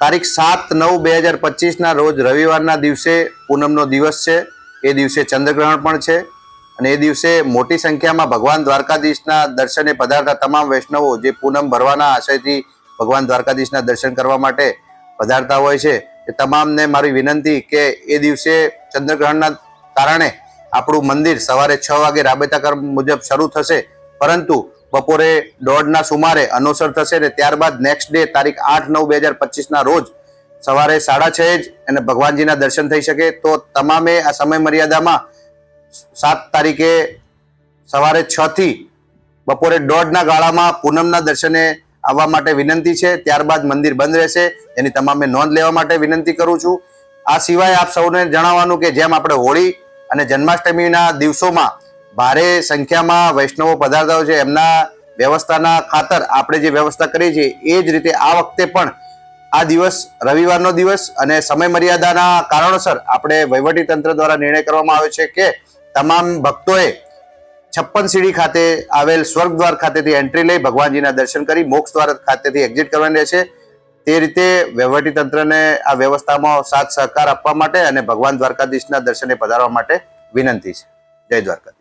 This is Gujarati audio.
તારીખ સાત નવ બે હજાર પચીસના રોજ રવિવારના દિવસે પૂનમનો દિવસ છે. એ દિવસે ચંદ્રગ્રહણ પણ છે અને એ દિવસે મોટી સંખ્યામાં ભગવાન દ્વારકાધીશના દર્શને પધારતા તમામ વૈષ્ણવો જે પૂનમ ભરવાના આશયથી ભગવાન દ્વારકાધીશના દર્શન કરવા માટે પધારતા હોય છે. એ તમામને મારી વિનંતી કે એ દિવસે ચંદ્રગ્રહણના કારણે આપણું મંદિર સવારે છ વાગે રાબેતા કર્મ મુજબ શરૂ થશે. પરંતુ બપોરે દોઢના સુમારે અનુસર થશે ને ત્યારબાદ નેક્સ્ટ ડે તારીખ આઠ નવ બે હજાર પચીસના રોજ સવારે સાડા છ જ અને ભગવાનજીના દર્શન થઈ શકે. તો તમામે આ સમય મર્યાદામાં સાત તારીખે સવારે છ થી બપોરે દોઢના ગાળામાં પૂનમના દર્શને આવવા માટે વિનંતી છે. ત્યારબાદ મંદિર બંધ રહેશે. એની તમામે નોંધ લેવા માટે વિનંતી કરું છું. આ સિવાય આપ સૌને જણાવવાનું કે જેમ આપણે હોળી અને જન્માષ્ટમીના દિવસોમાં ભારે સંખ્યામાં વૈષ્ણવો પધારતા હોય છે. એમના વ્યવસ્થાના ખાતર આપણે જે વ્યવસ્થા કરી છે, એ જ રીતે આ વખતે પણ આ દિવસ રવિવારનો દિવસ અને સમય મર્યાદાના કારણોસર આપણે વહીવટી તંત્ર દ્વારા નિર્ણય કરવામાં આવ્યો છે કે તમામ ભક્તોએ છપ્પન સીડી ખાતે આવેલ સ્વર્ગ દ્વાર ખાતેથી એન્ટ્રી લઈ ભગવાનજીના દર્શન કરી મોક્ષ દ્વાર ખાતેથી એક્ઝિટ કરવાની રહેશે. તે રીતે વહીવટી તંત્રને આ વ્યવસ્થામાં સાથ સહકાર આપવા માટે અને ભગવાન દ્વારકાધીશના દર્શને પધારવા માટે વિનંતી છે. જય દ્વારકા